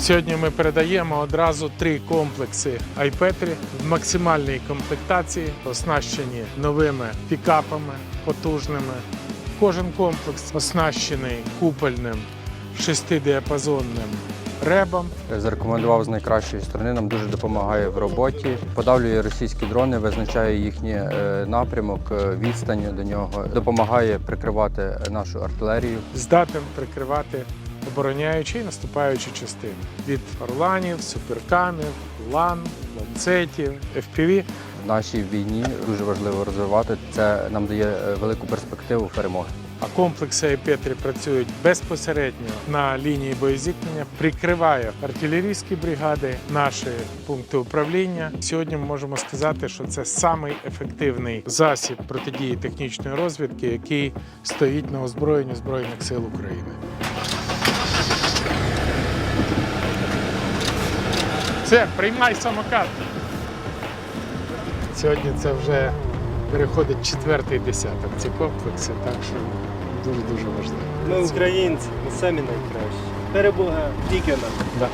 Сьогодні ми передаємо одразу три комплекси Айпетрі в максимальній комплектації, оснащені новими пікапами потужними. Кожен комплекс оснащений купольним шестидіапазонним ребом. Зарекомендував з найкращої сторони, нам дуже допомагає в роботі. Подавлює російські дрони, визначає їхній е, напрямок, е, відстань до нього, допомагає прикривати нашу артилерію. здатен прикривати обороняючі і наступаючі частини від орланів, суперкамів, лан, ланцетів, FPV. В нашій війні дуже важливо розвивати. Це нам дає е, велику перспективу перемоги. А комплекси Айпетрі працюють безпосередньо на лінії боєзіткнення, прикриває артилерійські бригади, наші пункти управління. Сьогодні ми можемо сказати, що це самий ефективний засіб протидії технічної розвідки, який стоїть на озброєнні Збройних сил України. Все, приймай самокат. Сьогодні це вже переходить четвертий десяток ці комплекси, так що дуже дуже важливо. Ми українці, ми самі найкращі. Перебуга, тільки нам. Да.